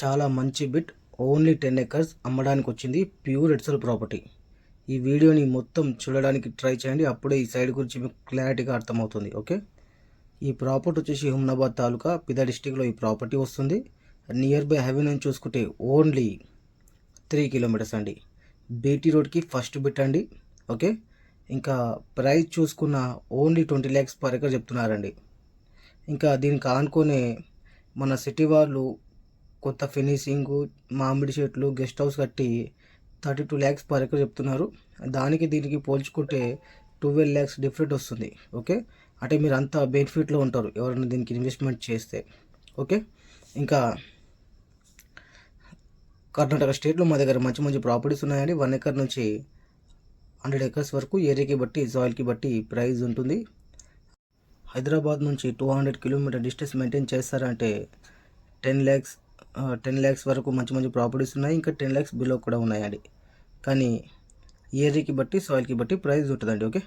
చాలా మంచి bit only ten acres అమ్మడానికి వచ్చింది ప్యూర్ ఎడ్సల్ ప్రాపర్టీ. ఈ వీడియోని మొత్తం చూడడానికి ట్రై చేయండి అప్పుడే ఈ సైడ్ గురించి మీకు క్లారిటీగా అర్థమవుతుంది ఓకే? ఈ ప్రాపర్టీ వచ్చేసి హుమ్నాబాద్ తాలూకా పిదా డిస్టిక్లో ఈ ప్రాపర్టీ వస్తుంది. నియర్ బై హెవీ నుంచి చూసుకుంటే ఓన్లీ త్రీ కిలోమీటర్స్ అండి. బీటీ రోడ్కి ఫస్ట్ బిట్ అండి ఓకే? ఇంకా ప్రైస్ చూసుకున్న only twenty lakhs per acre చెప్తున్నారండి. ఇంకా దీనికి ఆనుకునే మన సిటీ వాళ్ళు కొత్త ఫినిషింగ్ మామిడి చెట్లు గెస్ట్ హౌస్ కట్టి thirty two lakhs per acre చెప్తున్నారు. దానికి దీనికి పోల్చుకుంటే ట్వెల్వ్ ల్యాక్స్ డిఫరెంట్ వస్తుంది. ఓకే? అంటే మీరు అంత బెనిఫిట్లో ఉంటారు ఎవరైనా దీనికి ఇన్వెస్ట్మెంట్ చేస్తే. ఓకే? ఇంకా కర్ణాటక స్టేట్లో మా దగ్గర మంచి మంచి ప్రాపర్టీస్ ఉన్నాయండి. వన్ ఎకర్ నుంచి హండ్రెడ్ ఎకర్స్ వరకు ఏరియాకి బట్టి సాయిల్కి బట్టి ప్రైస్ ఉంటుంది. హైదరాబాద్ నుంచి two hundred kilometer distance maintain చేస్తారంటే టెన్ ల్యాక్స్ టెన్ ల్యాక్స్ వరకు మంచి మంచి ప్రాపర్టీస్ ఉన్నాయి. ఇంకా టెన్ ల్యాక్స్ బిలో కూడా ఉన్నాయండి. కానీ ఏరియాకి బట్టి సాయిల్కి బట్టి ప్రైస్ ఉంటుందండి ఓకే